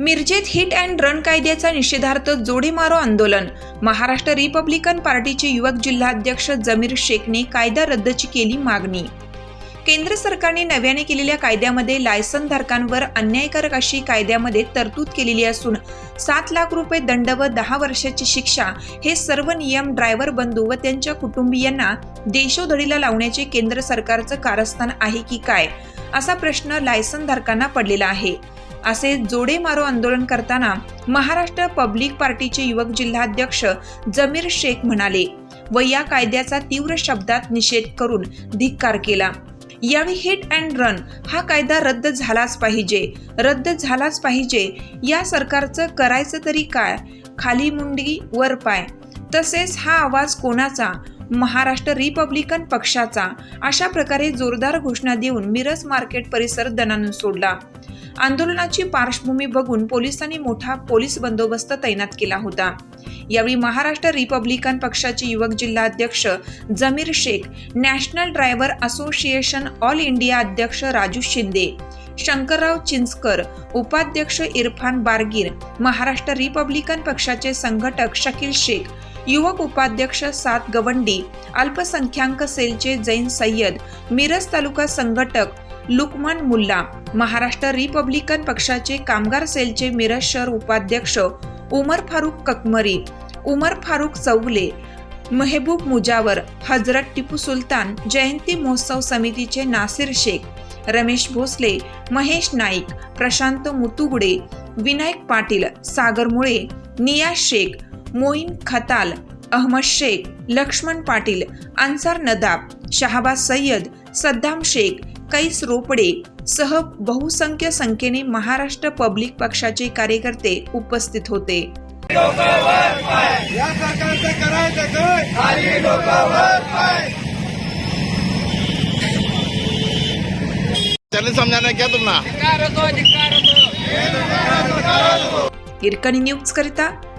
मिरजेत hit and run कायद्याचा निषेधार्थ जोडे मारो आंदोलन. महाराष्ट्र रिपब्लिकन पार्टीचे युवक जिल्हाध्यक्ष जमीर शेखने कायदा रद्दची केली मागणी. केंद्र सरकारने नव्याने केलेल्या कायद्यामध्ये लायसन धारकांवर अन्यायकारक अशी कायद्यामध्ये तरतूद केलेली असून सात लाख रुपये दंड व दहा वर्षाची शिक्षा हे सर्व नियम ड्रायव्हर बंधू व त्यांच्या कुटुंबियांना देशोधडीला लावण्याचे केंद्र सरकारचं कारस्थान आहे की काय असा प्रश्न लायसन धारकांना पडलेला आहे. असे जोडे मारो आंदोलन करताना महाराष्ट्र पब्लिक पार्टीचे युवक जिल्हाध्यक्ष जमीर शेख म्हणाले व या कायद्याचा तीव्र शब्दात निषेध करून धिक्कार केला. यावेळी हिट अँड रन हा कायदा रद्द झालाच पाहिजे. रद्द झालाच पाहिजे. या सरकारचं करायचं तरी काय? खाली मुंडी वर पाय. तसेच हा आवाज कोणाचा? महाराष्ट्र रिपब्लिकन पक्षाचा अशा प्रकारे जोरदार घोषणा देऊन मिरज मार्केट परिसर दणानून सोडला. आंदोलनाची पार्श्वभूमी बघून पोलिसांनी मोठा पोलीस बंदोबस्त तैनात केला होता. यावेळी महाराष्ट्र रिपब्लिकन पक्षाचे युवक जिल्हाध्यक्ष Jamir Shaikh national driver association all India अध्यक्ष राजू शिंदे शंकरराव चिंचकर उपाध्यक्ष इरफान बारगीर महाराष्ट्र रिपब्लिकन पक्षाचे संघटक शकील शेख युवक उपाध्यक्ष सात गवंडी अल्पसंख्याक सेलचे जैन सय्यद मिरज तालुका संघटक लुकमान मुल्ला महाराष्ट्र रिपब्लिकन पक्षाचे कामगार सेलचे मिरज शहर उपाध्यक्ष उमर फारुक ककमरी उमर फारुक चौगले मेहबूब मुजावर हजरत टिपू सुलतान जयंती महोत्सव समितीचे नासिर शेख रमेश भोसले महेश नाईक प्रशांत मुतुगुडे विनायक पाटील सागर मुळे निया शेख मोईन खताल अहमद शेख लक्ष्मण पाटील अन्सार नदाब शहाबाज सय्यद सद्दाम शेख कैस रोपडे सह बहुसंख्य संख्येने महाराष्ट्र पब्लिक पक्षाचे कार्यकर्ते उपस्थित होते. या सरकारचं करायचं काय खाली डोकावर पाय चैनल समझाना क्या तुम ना हिरकणी न्यूज करिता